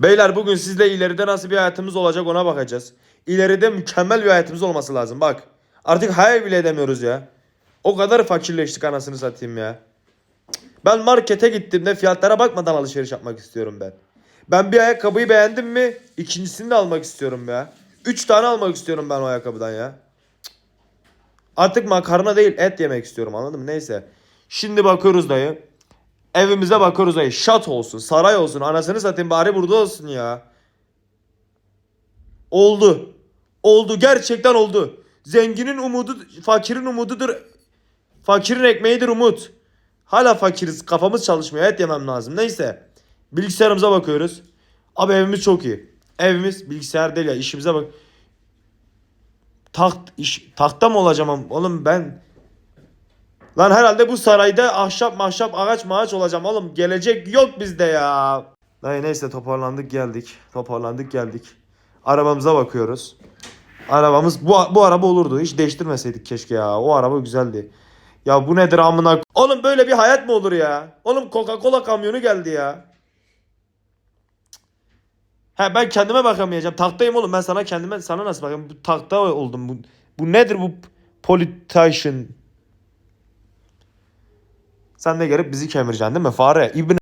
Beyler bugün sizle ileride nasıl bir hayatımız olacak ona bakacağız. İleride mükemmel bir hayatımız olması lazım bak. Artık hayal bile edemiyoruz ya. O kadar fakirleştik anasını satayım ya. Ben markete gittiğimde fiyatlara bakmadan alışveriş yapmak istiyorum ben. Ben bir ayakkabıyı beğendim mi ikincisini de almak istiyorum ya. Üç tane almak istiyorum ben o ayakkabıdan ya. Artık makarna değil et yemek istiyorum anladın mı? Neyse. Şimdi bakıyoruz dayı. Evimize bakıyoruz dayı. Şat olsun, saray olsun. Anasını satayım bari burada olsun ya. Oldu. Oldu. Gerçekten oldu. Zenginin umudu, fakirin umududur. Fakirin ekmeğidir umut. Hala fakiriz. Kafamız çalışmıyor. Et yemem lazım. Neyse. Bilgisayarımıza bakıyoruz. Abi evimiz çok iyi. Evimiz bilgisayar değil ya. işimize bak. Taht, iş, tahta mı olacağım oğlum ben? Lan herhalde bu sarayda ahşap mahşap ağaç mağaç olacağım oğlum. Gelecek yok bizde ya. Dayı neyse toparlandık geldik. Toparlandık geldik. Arabamıza bakıyoruz. Arabamız bu, bu araba olurdu. Hiç değiştirmeseydik keşke ya. O araba güzeldi. Ya bu nedir amına? Oğlum böyle bir hayat mı olur ya? Oğlum Coca-Cola kamyonu geldi ya. He ben kendime bakamayacağım. Taktayım oğlum. Ben sana kendime sana nasıl bakayım? Bu takta oldum. Bu, bu nedir bu politician? Sen de gelip bizi kemireceksin değil mi fare? İbn